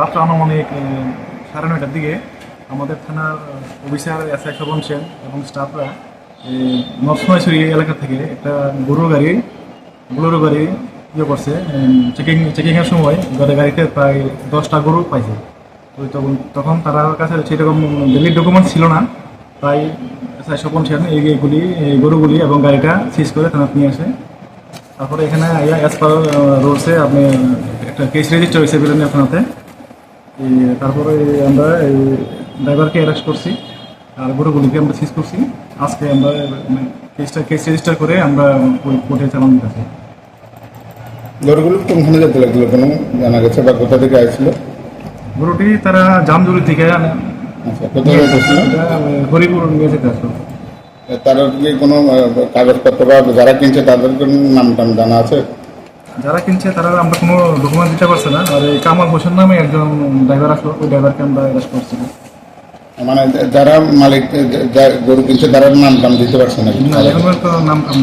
রাত্র আনুমানিক সাড়ে নয়টার দিকে আমাদের থানার officer S I Shovan Sen এবং স্টাফরা নরসিংহী এলাকা থেকে একটা গরুর গাড়ি গরুর গাড়ি ইয়ে করছে চেকিং চেকিংয়ের সময় গাড়ি গাড়িতে প্রায় দশটা গরু পাইছে। তো তখন তখন তার কাছে সেরকম ভ্যালিড ডকুমেন্ট ছিল না। তাই এস আই শোভন সেন এই এইগুলি এই গরুগুলি এবং গাড়িটা সিজ করে থানা নিয়ে আসে। তারপরে এখানে অ্যাজ পার রুলসে আপনি একটা কেস রেজিস্টার হয়েছে বিলেনের থানাতে। তারপরে আমরা এই ড্রাইভারকে অ্যারেস্ট করছি আর গরুগুলিকে আমরা সিজ করছি। আজকে আমরা কেসটা কেস রেজিস্টার করে আমরা কোর্টে চালান দিতেছি। গরুগুলো কোনখানে যেতে লাগল কোনো জানা গেছে বা কোথা থেকে আসছিল গরুটি তারা জামজুরি থেকে আচ্ছা কোথায় হরিপুর নিয়ে যেতে আসলো। তার কি কোনো কাগজপত্র বা যারা কিনছে তাদের নাম টাম জানা আছে? যারা কিনছে তারা আমরা কোনো ডকুমেন্ট দিতে পারছে না। আর এই কামাল হোসেন নামে একজন ড্রাইভার আসলো ওই ড্রাইভারকে আমরা অ্যারেস্ট করছি। মানে যারা মালিক গরু কিনছে তারা নাম টাম দিতে পারছে না। এখন তো নাম কাম